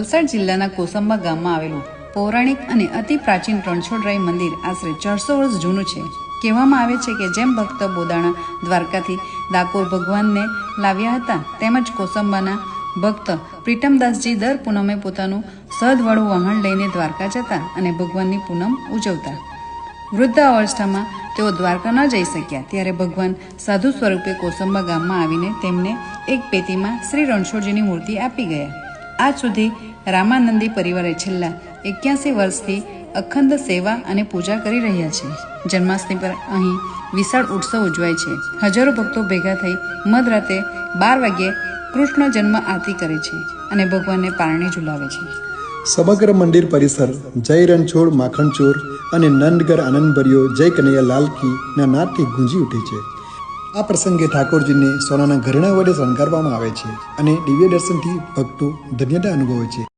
વલસાડ જિલ્લાના કોસંબા ગામમાં આવેલું પૌરાણિક અને અતિ પ્રાચીન રણછોડરાય મંદિર આશરે ચારસો વર્ષ જૂનું છે. કહેવામાં આવે છે કે જેમ ભક્ત બોદાણા દ્વારકાથી ડાકોર ભગવાનને લાવ્યા હતા, તેમજ કોસંબાના ભક્ત પ્રીતમદાસજી દર પૂનમે પોતાનું સદવાળું વાહન લઈને દ્વારકા જતા અને ભગવાનની પૂનમ ઉજવતા. વૃદ્ધ અવસ્થામાં તેઓ દ્વારકા ન જઈ શક્યા, ત્યારે ભગવાન સાધુ સ્વરૂપે કોસંબા ગામમાં આવીને તેમને એક પેટીમાં શ્રી રણછોડજીની મૂર્તિ આપી ગયા. આજ સુધી રામાનંદી પરિવારે છેલ્લા એક્યાસી વર્ષથી અખંડ સેવા અને પૂજા કરી રહ્યા છે. જન્માષ્ટમી પર અહીં વિશાળ ઉત્સવ ઉજવાય છે. હજારો ભક્તો ભેગા થઈ મધરાતે બાર વાગ્યે કૃષ્ણ જન્મ આરતી કરે છે અને ભગવાનને પારણે ઝુલાવે છે. સમગ્ર મંદિર પરિસર જય રણછોડ, માખણચોર અને નંદગર આનંદભર્યો જય કનૈયા લાલ કીના નાદથી ગુંજી ઉઠે છે. આ પ્રસંગે ઠાકોરજીને સોનાના ઘરેણા વડે શણગારવામાં આવે છે અને દિવ્ય દર્શનથી ભક્તો ધન્યતા અનુભવે છે.